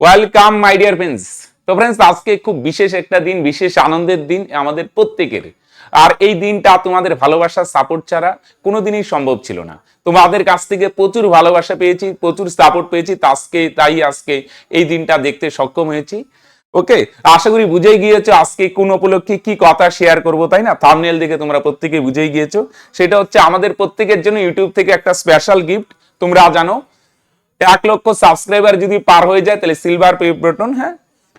Welcome my dear friends তো friends আজকে খুব বিশেষ একটা দিন, বিশেষ আনন্দের দিন আমাদের প্রত্যেকের। আর এই দিনটা তোমাদের ভালোবাসার সাপোর্ট ছাড়া কোনোদিনই সম্ভব ছিল না। তোমাদের কাছ থেকে প্রচুর ভালোবাসা পেয়েছি, প্রচুর সাপোর্ট পেয়েছি আজকে, তাই আজকে এই দিনটা দেখতে সক্ষম হয়েছি। ওকে আশা করি বুঝেই গিয়েছো আজকে কোন উপলক্ষে কি কথা শেয়ার করব, তাই না? থামনেল দেখে তোমরা প্রত্যেকে বুঝেই গিয়েছো। সেটা হচ্ছে আমাদের প্রত্যেকের জন্য ইউটিউব থেকে একটা স্পেশাল গিফট তোমরা জানো এক লক্ষ সাবস্ক্রাইবার যদি পার হয়ে যায়, তাহলে সিলভার পে বাটন হ্যাঁ?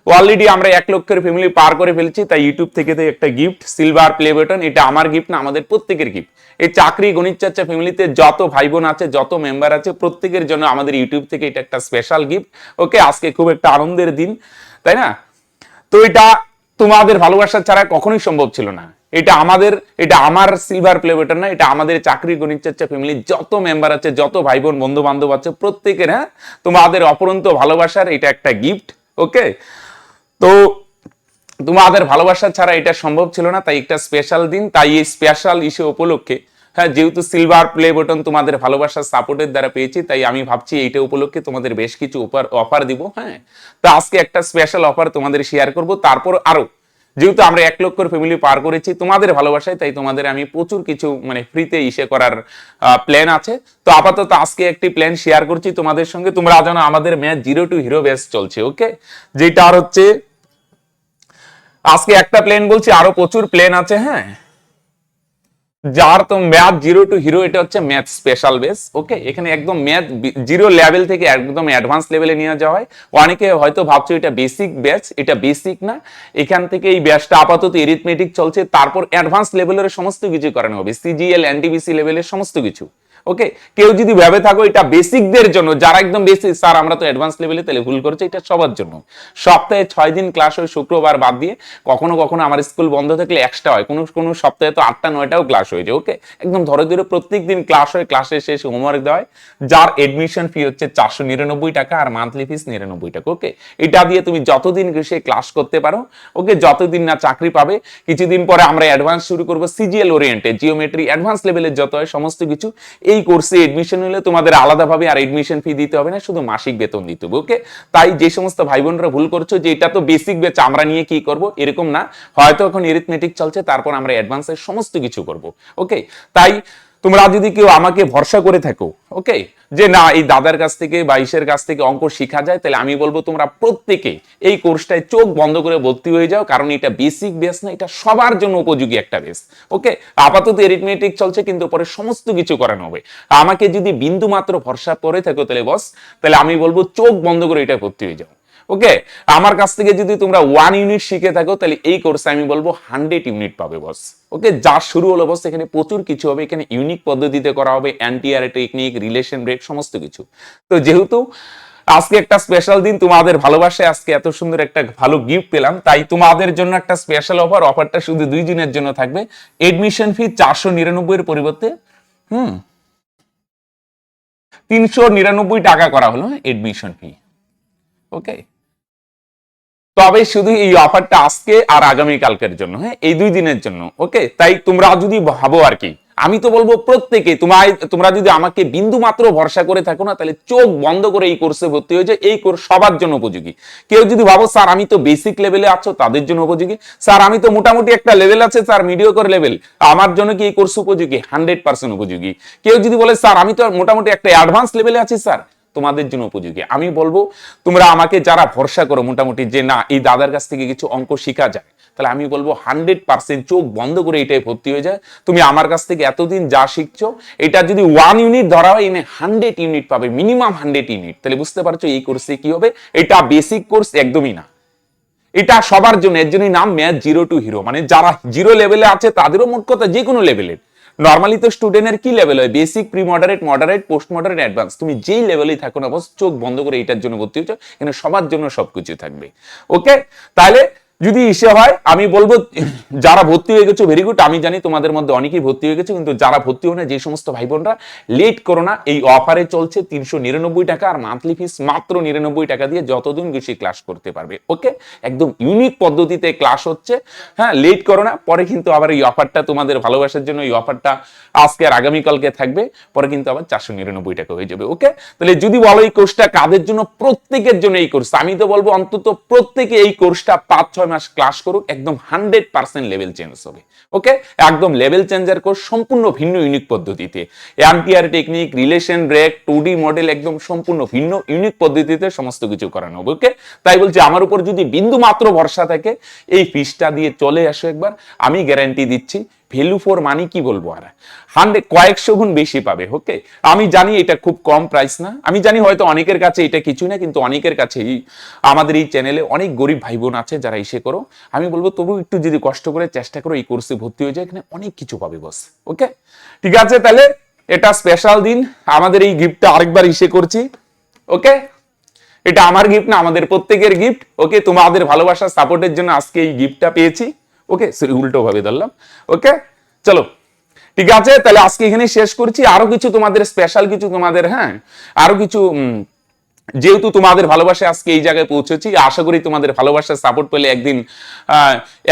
অলরেডি আমরা এক লক্ষের ফ্যামিলি পার করে ফেলছি, তাই ইউটিউব থেকে একটা গিফট সিলভার প্লে বাটন এটা আমার গিফট না, আমাদের প্রত্যেকের গিফট এই চাকরি গণিত চর্চা ফ্যামিলিতে যত ভাই বোন আছে, যত মেম্বার আছে, প্রত্যেকের জন্য আমাদের ইউটিউব থেকে এটা একটা স্পেশাল গিফট ওকে আজকে খুব একটা আনন্দের দিন, তাই না? তো এটা তোমাদের ভালোবাসা ছাড়া কখনোই সম্ভব ছিল না। এটা আমাদের, এটা আমার সিলভার প্লে বাটন না, এটা আমাদের চাকরি গণিত চর্চা ফ্যামিলির যত মেম্বার আছে, যত ভাই বোন বন্ধু বান্ধব আছে, প্রত্যেকের হ্যাঁ? তোমাদের অপরন্ত ভালোবাসার এটা একটা গিফট ওকে তো তোমাদের ভালোবাসা ছাড়া এটা সম্ভব ছিল না, তাই একটা স্পেশাল দিন, তাই এই স্পেশাল ইস্যু উপলক্ষে হ্যাঁ যেহেতু সিলভার প্লে বটন তোমাদের ভালোবাসার সাপোর্টের দ্বারা পেয়েছি, তাই আমি ভাবছি এইটা উপলক্ষে তোমাদের বেশ কিছু অফার অফার দিব হ্যাঁ? তো আজকে একটা স্পেশাল অফার তোমাদের শেয়ার করব, তারপর আরও যেহেতু আমরা এক লক্ষর ফ্যামিলি পার করেছি, তোমাদের ভালোবাসায়, তাই তোমাদের আমি প্রচুর কিছু মানে ফ্রিতে ইসে করার প্ল্যান আছে। তো আপাতত আজকে একটি প্ল্যান শেয়ার করছি তোমাদের সঙ্গে। তোমরা জানো আমাদের match zero to hero base চলছে ওকে যেটা আর হচ্ছে, আজকে একটা প্ল্যান বলছি, আরও প্রচুর প্ল্যান আছে হ্যাঁ? যার তো ম্যাথ জিরো টু হিরো, এটা হচ্ছে ম্যাথ স্পেশাল বেস ওকে এখানে একদম ম্যাথ জিরো লেভেল থেকে একদম অ্যাডভান্স লেভেলে নিয়ে যাওয়া হয়। অনেকে হয়তো ভাবছ এটা বেসিক ব্যাচ এটা বেসিক না। এখান থেকে এই ব্যাচটা আপাতত এরিথমেটিক চলছে, তারপর অ্যাডভান্স লেভেলের সমস্ত কিছু করানো হবে। সিজিএল এনটিবিসি লেভেলের সমস্ত কিছু। ওকে কেউ যদি ভেবে থাকো এটা বেসিকদের জন্য, যারা একদম বেসিক, স্যার আমরা তো অ্যাডভান্স লেভেলে তাহলে ভুল করছে, এটা সবার জন্য। সপ্তাহে ছয় দিন ক্লাস হয়, শুক্রবার বাদ দিয়ে কখনো কখনো আমার স্কুল বন্ধ থাকলে এক্সট্রা হয়। কোনো কোনো সপ্তাহে তো আটটা, নয়টাও ক্লাস হয়েছে ওকে একদম ধরে ধরে প্রত্যেক দিন ক্লাস হয় ক্লাসের শেষে হোমওয়ার্ক দেওয়া হয়, যার এডমিশন ফি হচ্ছে চারশো নিরানব্বই টাকা আর মান্থলি ফিস নিরানব্বই টাকা ওকে এটা দিয়ে তুমি যতদিন সে ক্লাস করতে পারো ওকে যতদিন না চাকরি পাবে, কিছুদিন পরে আমরা অ্যাডভান্স শুরু করব সিজিএল ওরিয়েন্টে জিওমেট্রি অ্যাডভান্স লেভেলের যত হয়, সমস্ত কিছু এই কোর্সে এডমিশন হলে তোমাদের আলাদাভাবে আর এডমিশন ফি দিতে হবে না, শুধু মাসিক বেতন দিতে হবে ওকে তাই যে সমস্ত ভাই বোনরা ভুল করছ, যে এটা তো বেসিক বেচ আমরা নিয়ে কি করব? এরকম না। হয়তো এখন এরিথমেটিক চলছে, তারপর আমরা অ্যাডভান্সের সমস্ত কিছু করব ওকে তাই তোমরা যদি কেউ আমাকে ভরসা করে থাকো ওকে যে না, এই দাদার কাছ থেকে বা ইসের কাছ থেকে অঙ্ক শেখা যায়, তাহলে আমি বলব তোমরা প্রত্যেকে এই কোর্সটায় চোখ বন্ধ করে ভর্তি হয়ে যাও, কারণ এটা বেসিক বেস না, এটা সবার জন্য উপযোগী একটা বেস ওকে আপাতত এরিথমেটিক চলছে, কিন্তু পরে সমস্ত কিছু করানো হবে। আমাকে যদি বিন্দু মাত্র ভরসা করে থাকো তাহলে বস তাহলে আমি বলব চোখ বন্ধ করে এটা ভর্তি হয়ে যাও। ওকে আমার কাছ থেকে যদি তোমরা ওয়ান ইউনিট শিখে থাকো, তাহলে এই কোর্সে আমি বলব হান্ড্রেড ইউনিট পাবে বস ওকে যা শুরু হলো বস এখানে প্রচুর কিছু হবে। এখানে ইউনিক পদ্ধতিতে করা হবে অ্যান্টিআর টেকনিক রিলেশন ব্রেক সমস্ত কিছু। তো যেহেতু আজকে একটা স্পেশাল দিন, তোমাদের ভালোবাসায় আজকে এত সুন্দর একটা ভালো গিফট পেলাম, তাই তোমাদের জন্য একটা স্পেশাল অফার অফারটা শুধু দুই দিনের জন্য থাকবে। এডমিশন ফি চারশো নিরানব্বই এর পরিবর্তে, হুম, তিনশো নিরানব্বই টাকা করা হলো এডমিশন ফি ওকে তবে শুধু এই অফারটা আজকে আর আগামী কালকের জন্য হ্যাঁ এই দুই দিনের জন্য ওকে তাই তোমরা যদি ভাবো আর কি, আমি তো বলব প্রত্যেকে, তোমায়, তোমরা যদি আমাকে বিন্দু মাত্র ভরসা করে থাকো না, তাহলে চোখ বন্ধ করে এই কোর্সে ভর্তি হয়ে যায় এই কোর্স সবার জন্য উপযোগী। কেউ যদি ভাবো, স্যার, আমি তো বেসিক লেভেলে আছো, তাদের জন্য উপযোগী। স্যার, আমি তো মোটামুটি একটা লেভেল আছে, স্যার মিডিও করে লেভেল আমার জন্য কি এই কোর্স উপযোগী? হান্ড্রেড পার্সেন্ট উপযোগী। কেউ যদি বলে, স্যার, আমি তো মোটামুটি একটা অ্যাডভান্স লেভেলে আছি, স্যার। তোমাদের জন্য উপযোগী। আমি বলব, তোমরা আমাকে যারা ভরসা করো মোটামুটি যে না, এই দাদার কাছ থেকে কিছু অঙ্ক শেখা যায়, তাহলে আমি বলব হান্ড্রেড পার্সেন্ট চোখ বন্ধ করে এটাই ভর্তি হয়ে যায়। তুমি আমার কাছ থেকে এতদিন যা শিখছো, এটা যদি ওয়ান ইউনিট ধরা হয় এনে হান্ড্রেড ইউনিট পাবে মিনিমাম হান্ড্রেড ইউনিট তাহলে বুঝতে পারছ এই কোর্সে কি হবে? এটা বেসিক কোর্স একদমই না। এটা সবার জন্য, এর জন্যই নাম ম্যাথ জিরো টু হিরো মানে যারা জিরো লেভেলে আছে, তাদেরও মোট কথা যে কোনো লেভেলের নর্মালি তো স্টুডেন্টের কি লেভেল হয়? Basic pre moderate moderate post moderate advance তুমি যেই লেভেলেই থাকো না, বস, চোখ বন্ধ করে এটার জন্য ভর্তি হচ্ছ এখানে সবার জন্য সবকিছু থাকবে। ওকে তাহলে যদি ইসে হয়, আমি বলব, যারা ভর্তি হয়ে গেছো ভেরি গুড আমি জানি তোমাদের মধ্যে অনেকেই ভর্তি হয়ে গেছে, কিন্তু যারা ভর্তি হয় না, যে সমস্ত ভাই বোনরা লেট করো না এই অফারে চলছে তিনশো নিরানব্বই টাকা, আর মান্থলি ফিস মাত্র নিরানব্বই টাকা দিয়ে যতদিন বেশি ক্লাস করতে পারবে ওকে একদম ইউনিক পদ্ধতিতে ক্লাস হচ্ছে হ্যাঁ লেট করো না পরে কিন্তু আবার এই অফারটা তোমাদের ভালোবাসার জন্য, এই অফারটা আজকে আর আগামীকালকে থাকবে, পরে কিন্তু আবার চারশো নিরানব্বই টাকা হয়ে যাবে ওকে তাহলে যদি বলো এই কোর্সটা কাদের জন্য, প্রত্যেকের জন্য এই কোর্স আমি তো বলব অন্তত প্রত্যেকে এই কোর্সটা পাঁচ, ছয় মাস ক্লাস করুক, একদম হান্ড্রেড পার্সেন্ট লেভেল চেঞ্জ হবে। ওকে একদম লেভেল চেঞ্জার কোর্স সম্পূর্ণ ভিন্ন ইউনিক পদ্ধতিতে। MPR technique relation break two D model একদম সম্পূর্ণ ভিন্ন ইউনিক পদ্ধতিতে সমস্ত কিছু করানো হবে। ওকে তাই বলছি, আমার উপর যদি বিন্দু মাত্র ভরসা থাকে, এই ফিসটা দিয়ে চলে আসো একবার। আমি গ্যারান্টি দিচ্ছি ভ্যালু ফর মানি কি বলব আর? হান্ড্রেড কয়েকশো গুণ বেশি পাবে ওকে আমি জানি এটা খুব কম প্রাইস না। আমি জানি হয়তো অনেকের কাছে এটা কিছু না, কিন্তু অনেকের কাছে আমাদের এই চ্যানেলে অনেক গরিব ভাই বোন আছে যারা এসে করো। আমি বলব তবু একটু যদি কষ্ট করে চেষ্টা করো, এই কোর্সে ভর্তি হয়ে যায় এখানে অনেক কিছু পাবে বস ওকে ঠিক আছে, তাহলে এটা স্পেশাল দিন। আমাদের এই গিফটটা আরেকবার ইসে করছি ওকে এটা আমার গিফট না, আমাদের প্রত্যেকের গিফট ওকে তোমাদের ভালোবাসা সাপোর্টের জন্য আজকে এই গিফটটা পেয়েছি। ওকে উল্টো ভাবে ধরলাম। ওকে চলো। ঠিক আছে, তাহলে আজকে এখানে শেষ করছি। আরও কিছু তোমাদের স্পেশাল কিছু তোমাদের হ্যাঁ? আরও কিছু যেহেতু তোমাদের ভালোবাসা আজকে এই জায়গায় পৌঁছেছি, আশা করি তোমাদের ভালোবাসার সাপোর্ট পেলে একদিন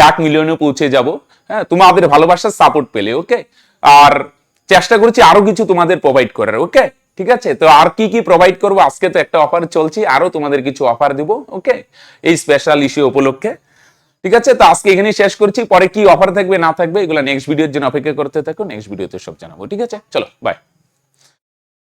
এক মিলিয়নে পৌঁছে যাব। হ্যাঁ তোমাদের ভালোবাসার সাপোর্ট পেলে ওকে আর চেষ্টা করছি আরও কিছু তোমাদের প্রোভাইড করার ওকে ঠিক আছে? তো আর কি কি প্রোভাইড করব? আজকে তো একটা অফার চলছে, আরও তোমাদের কিছু অফার দিব ওকে এই স্পেশাল ইস্যু উপলক্ষে। ঠিক আছে? তো আজকে এখানে শেষ করছি। পরে কি অফার থাকবে, না থাকবে, এগুলো নেক্সট ভিডিওর জন্য অপেক্ষা করতে থাকো নেক্সট ভিডিওতে সব জানাব, ঠিক আছে? চলো বাই